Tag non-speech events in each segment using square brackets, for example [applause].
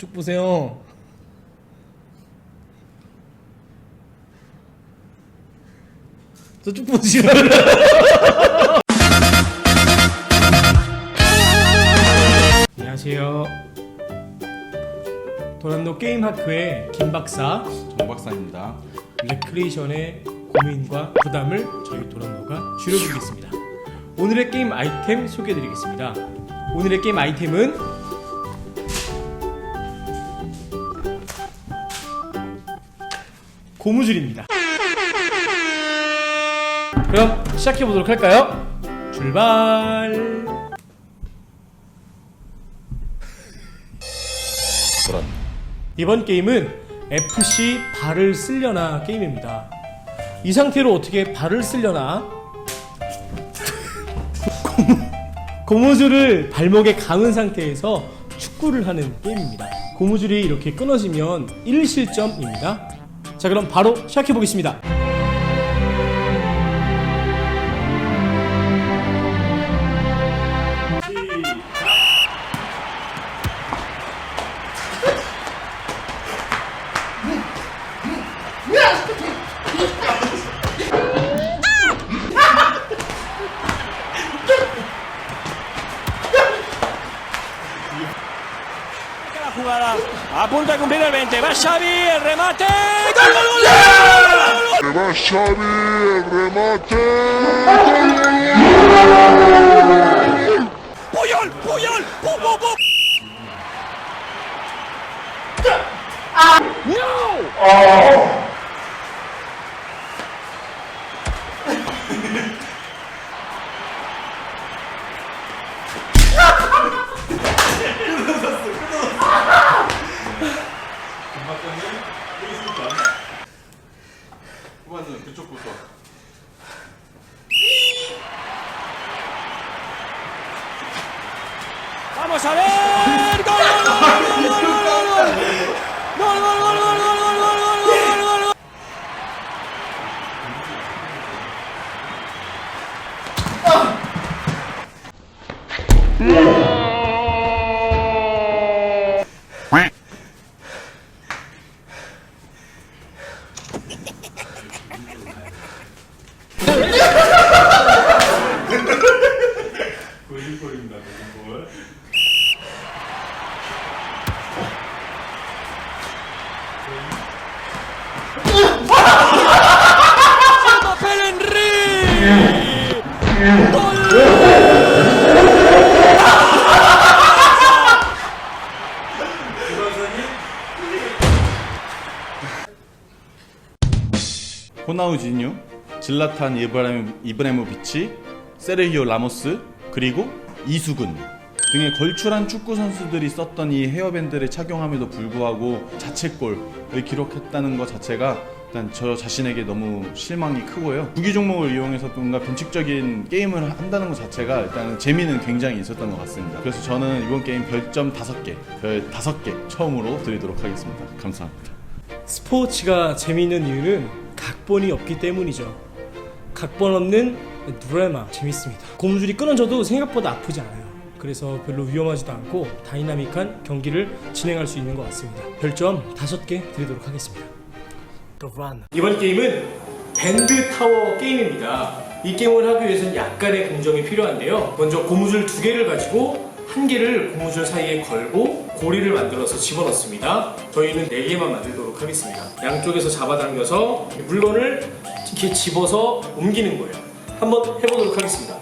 저쪽 보세요. 저쪽 보시라. [laughs] 안녕하세요. 도란노 게임 학교의 김 박사 정 박사입니다. 레크레이션의 고민과 부담을 저희 도란노가 줄여드리겠습니다. 오늘의 게임 아이템 소개해드리겠습니다. 오늘의 게임 아이템은 고무줄입니다. 그럼 시작해 보도록 할까요? 출발. 그런 이번 게임은 FC 발을 쓸려나 게임입니다. 이 상태로 어떻게 발을 쓸려나? 고무- [laughs] 고무줄을 발목에 감은 상태에서 축구를 하는 게임입니다. 고무줄이 이렇게 끊어지면 1실점입니다. 자, 그럼 바로 시작해 보겠습니다. con finalmente. Va Xavi, el remate. ¡Se va Xavi! ¡El remate! ¡Puyol! ¡Puyol! ¡Pum, pum, pum! Ah. ¡No! Ah. 호나우지뉴, 질라탄 이브라임, 이브라이모비치, 세르히오 라모스, 그리고 이수근 등의 걸출한 축구 선수들이 썼던 이 헤어밴드를 착용함에도 불구하고 자책골을 기록했다는 것 자체가 일단 저 자신에게 너무 실망이 크고요. 구기 종목을 이용해서 뭔가 변칙적인 게임을 한다는 것 자체가 일단 재미는 굉장히 있었던 것 같습니다. 그래서 저는 이번 게임 별점 5개, 별 5개 처음으로 드리도록 하겠습니다. 감사합니다. 스포츠가 재미있는 이유는 각본이 없기 때문이죠. 각본 없는 드라마 재밌습니다. 고무줄이 끊어져도 생각보다 아프지 않아요. 그래서 별로 위험하지도 않고 다이나믹한 경기를 진행할 수 있는 것 같습니다. 별점 5개 드리도록 하겠습니다. 이번 게임은 밴드 타워 게임입니다. 이 게임을 하기 위해서는 약간의 공정이 필요한데요. 먼저 고무줄 두 개를 가지고 한 개를 고무줄 사이에 걸고 고리를 만들어서 집어넣습니다. 저희는 4개만 만들도록 하겠습니다. 양쪽에서 잡아당겨서 물건을 이렇게 집어서 옮기는 거예요. 한번 해보도록 하겠습니다.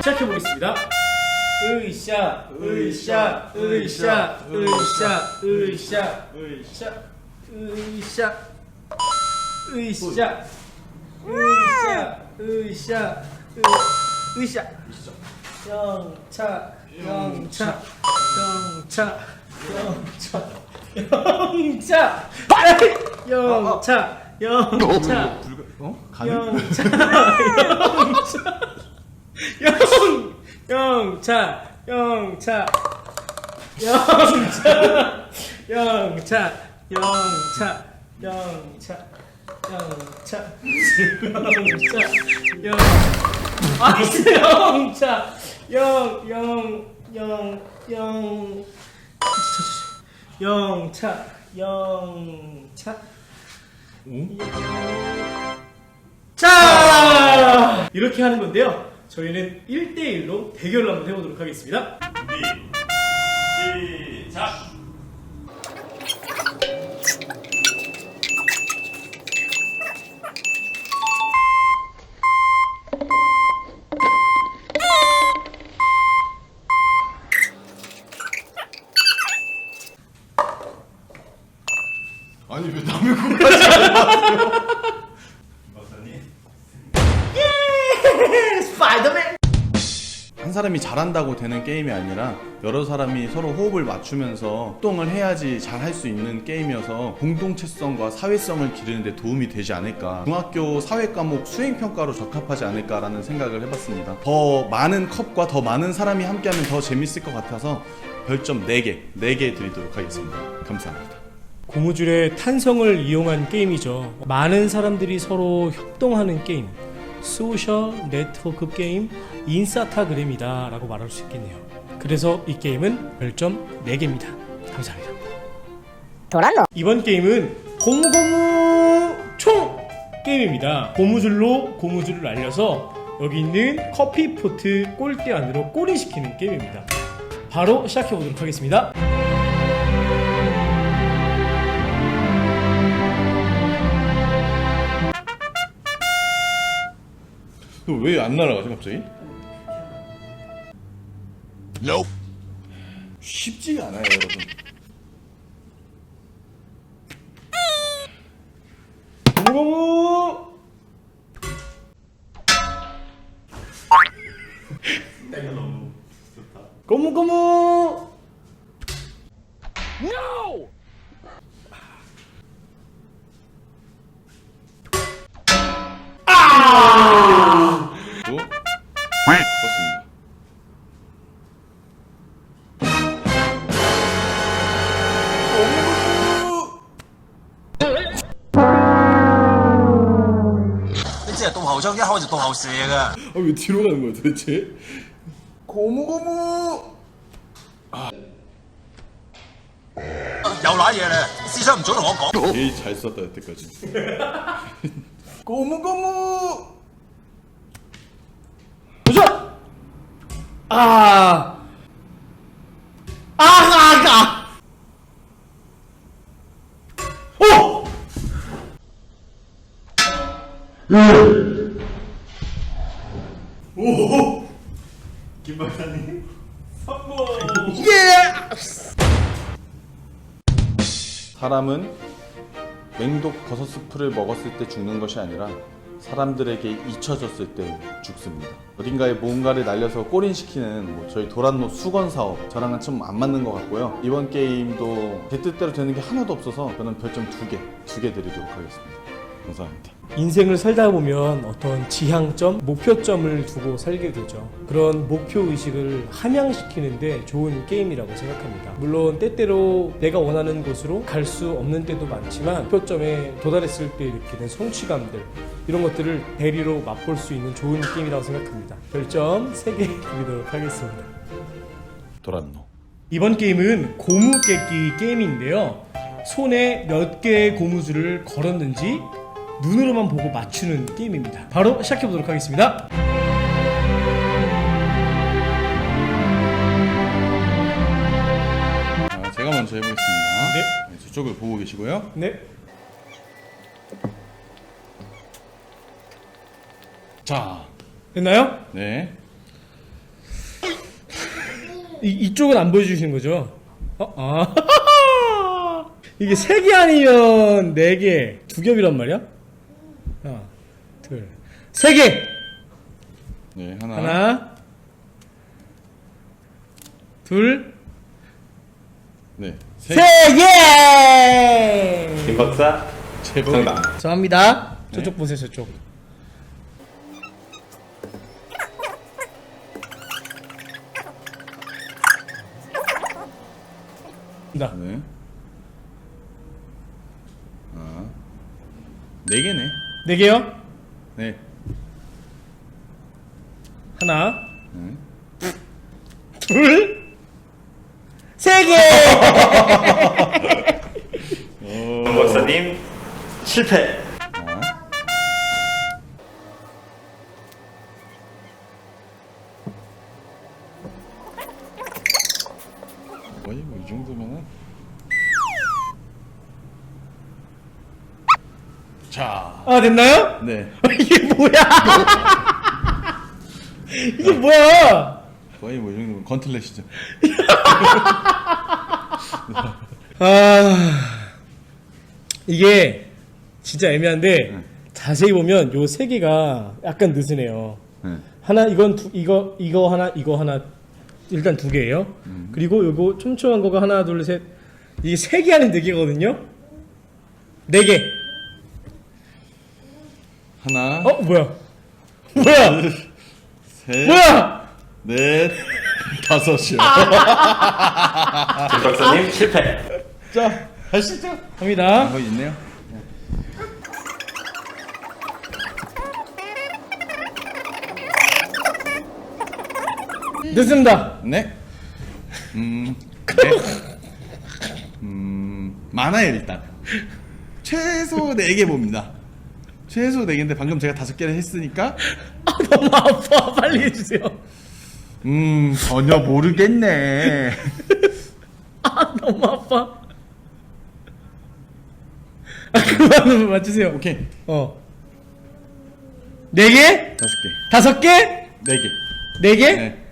시작해보겠습니다. 으샤 으샤 으샤 으샤 으샤 으샤 으쌰, 으쌰. 으쌰, 으쌰, 으- 으쌰. 영차, 영차, 영차, 영차, 영차, 영차, 영차. 불가 어? 가능? 영차 영차 영 영차 영차 영차 영차 영차 영차 영차 영 아이스 영차 영영영영 영차 영차 자 이렇게 하는 건데요 저희는 1대1로 대결을 한번 해보도록 하겠습니다 시 스파이더맨 한 사람이 잘한다고 되는 게임이 아니라 여러 사람이 서로 호흡을 맞추면서 활동을 해야지 잘 할 수 있는 게임이어서 공동체성과 사회성을 기르는 데 도움이 되지 않을까. 중학교 사회 과목 수행 평가로 적합하지 않을까라는 생각을 해봤습니다. 더 많은 컵과 더 많은 사람이 함께하면 더 재밌을 것 같아서 별점 4개 4개 드리도록 하겠습니다. 감사합니다. 고무줄의 탄성을 이용한 게임이죠. 많은 사람들이 서로 협동하는 게임, 소셜 네트워크 게임, 인사타그램이다 라고 말할 수 있겠네요. 그래서 이 게임은 별점 4개입니다. 감사합니다. 도란노 이번 게임은 고무고무 총 게임입니다. 고무줄로 고무줄을 날려서 여기 있는 커피포트 골대 안으로 꼬리시키는 게임입니다. 바로 시작해 보도록 하겠습니다. 왜 안 날아가지 갑자기? Nope. 쉽지가 않아요 여러분 고무고무 고무고무 你真係到後窗一開就到後射㗎。 아 왜 뒤로 가는 거야 도대체? 고무고무 又賴嘢咧，思想唔早同我講。 제일 잘 썼다 여태까지 [laughs] 고무고무 도전! 아! 아, 아, 아! 김 박사님 사람은 맹독 버섯 스프를 먹었을 때 죽는 것이 아니라 사람들에게 잊혀졌을 때 죽습니다. 어딘가에 뭔가를 날려서 꼬린시키는 뭐 저희 도란노 수건 사업 저랑은 좀 안 맞는 것 같고요. 이번 게임도 제 뜻대로 되는 게 하나도 없어서 저는 별점 두 개, 두 개 드리도록 하겠습니다. 감사합니다. 인생을 살다 보면 어떤 지향점, 목표점을 두고 살게 되죠. 그런 목표 의식을 함양시키는데 좋은 게임이라고 생각합니다. 물론 때때로 내가 원하는 곳으로 갈 수 없는 때도 많지만 목표점에 도달했을 때 느끼는 성취감들 이런 것들을 대리로 맛볼 수 있는 좋은 게임이라고 생각합니다. 별점 3개 드리도록 하겠습니다. 도란노. 이번 게임은 고무 깨기 게임인데요. 손에 몇 개의 고무줄을 걸었는지 눈으로만 보고 맞추는 게임입니다. 바로 시작해 보도록 하겠습니다. 아, 제가 먼저 해보겠습니다. 네. 저쪽을 보고 계시고요. 네. 자, 됐나요? 네. 이, 이쪽은 안 보여주시는 거죠? 어? 아. [laughs] 이게 세개 아니면 네 개, 두 겹이란 말이야? 하나, 둘, 세 개! 네, 하나. 하나, 둘, 네, 세. 세 개! 김 박사 정답. 정합니다. 저쪽 보세요, 저쪽. 나. 네. 아, 네 개네. 네 개요? 네. 하나, 응. 둘, 세 개. 정 박사님 실패. 거의 뭐 이 정도면은 자, 아 됐나요? 네 [laughs] 이게 뭐야? [laughs] 이게 뭐야? 거의 뭐 이 정도면 건틀렛이죠. [laughs] 아 이게 진짜 애매한데 자세히 보면 요 세 개가 약간 느슨해요. 네. 하나 이건 두, 이거 이거 하나 이거 하나 일단 두 개예요. 그리고 요거 촘촘한 거가 하나 둘 셋 이게 세개 안에 네 개거든요. 네 개. 하나, 어 뭐야? 뭐야? 셋, 뭐야? 넷, [laughs] 다섯이요. 정 박사님 실패. 자, 가시죠. 갑니다. 거기 있네요. 늦습니다. 네. 음, 네. 음, 많아요 일단. 최소 4개 봅니다. 최소 4개인데 방금 제가 다섯 개를 했으니까 [laughs] 아, 너무 아파. 빨리 해주세요. 음 전혀 모르겠네. [laughs] 아 너무 아파. 아 그만 맞추세요. 오케이 어. 네 개? 다섯 개, 다섯 개? 네 개. 네 개? 네.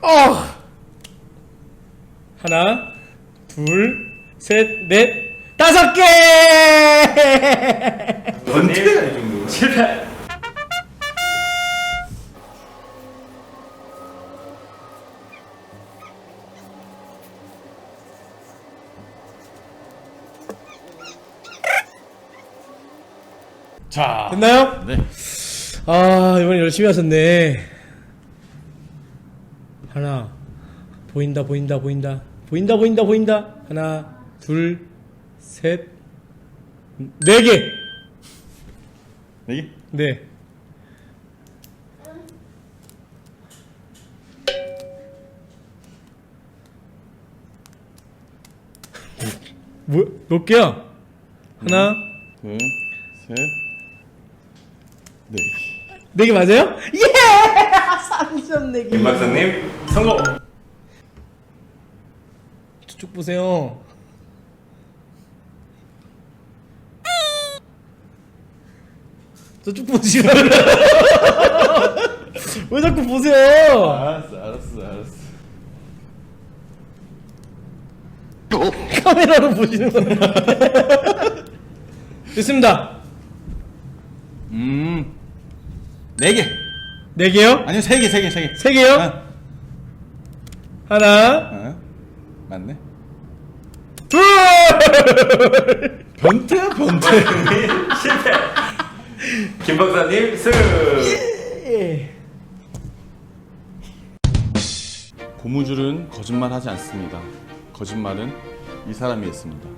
어. 하나, 둘, 셋, 넷, 다섯 개! 박사님 실패. 자, 됐나요? 네. 아, 이번에 열심히 하셨네. 하나, 보인다, 보인다, 보인다. 보인다, 보인다, 보인다. 하나, 둘, 셋, 네 개! 네 개. 네. 뭐, 몇 개야? 하나, 둘, 셋, 네. 네 개 맞아요? 예! [laughs] 3점 네 개. 김 박사님 성공. 저쪽 보세요. 저쪽 보시라. [laughs] 왜 자꾸 보세요? 알았어, 알았어, 알았어. [laughs] 카메라로 보시는 거예요. [laughs] 됐습니다. 음, 네 개. 네 개요? 아니요, 세 개, 세 개, 세 개. 세 개요? 아, 하나, 아, 맞네. 둘. 변태야, 변태. 실패. [laughs] 김 박사님 승. 고무줄은 거짓말하지 않습니다. 거짓말은 이 사람이 했습니다.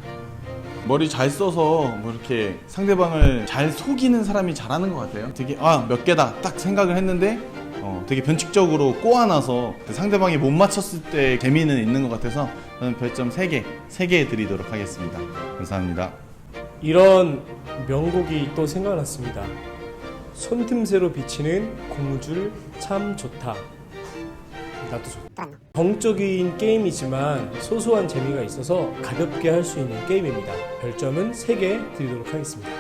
머리 잘 써서 뭐 이렇게 상대방을 잘 속이는 사람이 잘하는 것 같아요. 되게 아 몇 개다 딱 생각을 했는데 어, 되게 변칙적으로 꼬아놔서 그 상대방이 못 맞췄을 때 재미는 있는 것 같아서 저는 별점 3개, 3개 드리도록 하겠습니다. 감사합니다. 이런 명곡이 또 생각났습니다. 손틈새로 비치는 고무줄 참 좋다. 나도 좋다. 정적인 게임이지만 소소한 재미가 있어서 가볍게 할 수 있는 게임입니다. 별점은 3개 드리도록 하겠습니다.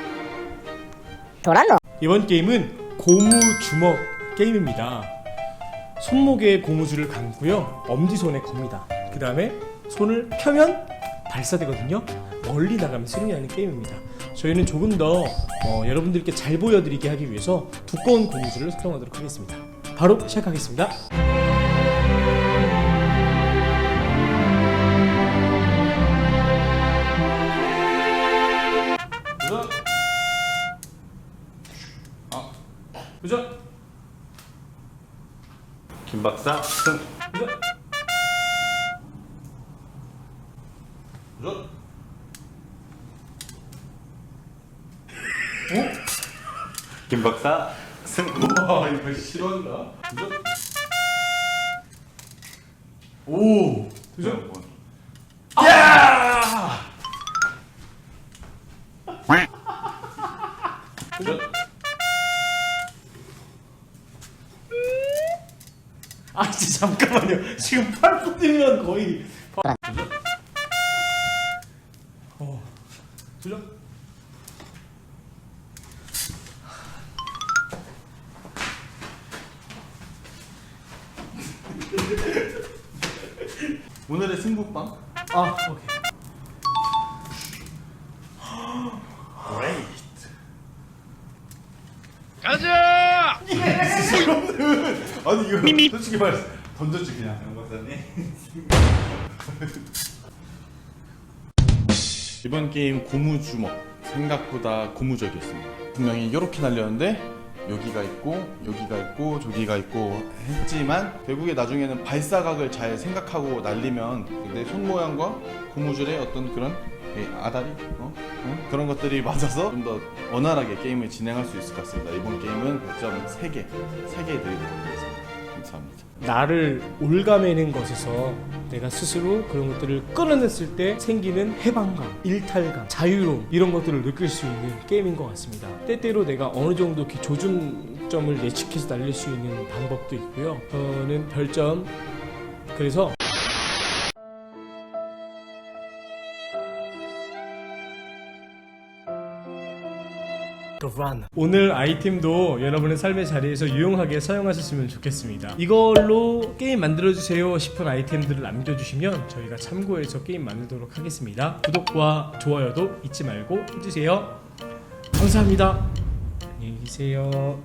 도란노 이번 게임은 고무 주먹 게임입니다. 손목에 고무줄을 감고요. 엄지손에 겁니다. 그 다음에 손을 펴면 발사되거든요. 멀리 나가면 승리하는 게임입니다. 저희는 조금 더 어, 여러분들께 잘 보여드리게 하기 위해서 두꺼운 고무줄을 사용하도록 하겠습니다. 바로 시작하겠습니다. 우선 도전! 김 박사 승. 도전! 우선 김 박사 승. 와 이거 싫어한다. 오. 도전. 도전. 아 진짜 잠깐만요. 지금 8분이면 거의. 어. 도전. 오늘 의 승부빵. 아 오케이. 아니 이거 솔직히 말해 던졌지 그냥. 박사님. 이번 게임 고무 주먹 생각보다 고무적이었습니다. 분명히 이렇게 날렸는데 여기가 있고 여기가 있고 저기가 있고 했지만 결국에 나중에는 발사각을 잘 생각하고 날리면 내 손 모양과 고무줄의 어떤 그런 이 아다리 어? 응? 그런 것들이 맞아서 좀 더 원활하게 게임을 진행할 수 있을 것 같습니다. 이번 게임은 100점 3개 3개 드리도록 하겠습니다. 감사합니다. 나를 올가매는 것에서 내가 스스로 그런 것들을 끌어냈을 때 생기는 해방감, 일탈감, 자유로움 이런 것들을 느낄 수 있는 게임인 것 같습니다. 때때로 내가 어느 정도 조준점을 예측해서 날릴 수 있는 방법도 있고요. 저는 별점 그래서 오늘 아이템도 여러분의 삶의 자리에서 유용하게 사용하셨으면 좋겠습니다. 이걸로 게임 만들어주세요 싶은 아이템들을 남겨주시면 저희가 참고해서 게임 만들도록 하겠습니다. 구독과 좋아요도 잊지 말고 해주세요. 감사합니다. 안녕히 계세요.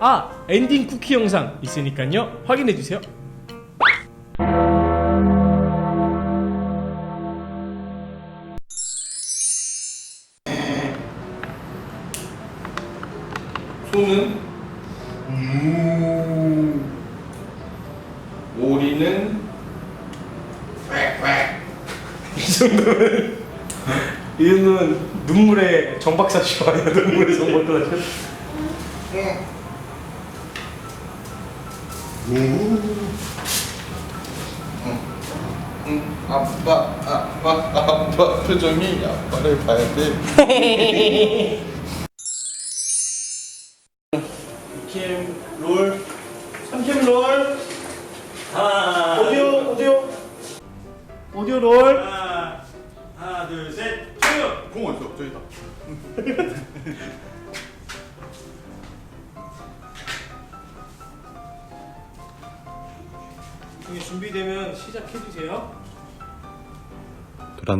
아 엔딩 쿠키 영상 있으니까요 확인해주세요. 소는 무 오리는 이 정도면 [laughs] 이 정도면 눈물의 정박사 쇼 아니야 [laughs] 눈물의 정박사 쇼? 아빠 아빠 아빠 표정이 아빠를 봐야 돼. [laughs]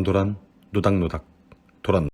도란도란 노닥노닥 도란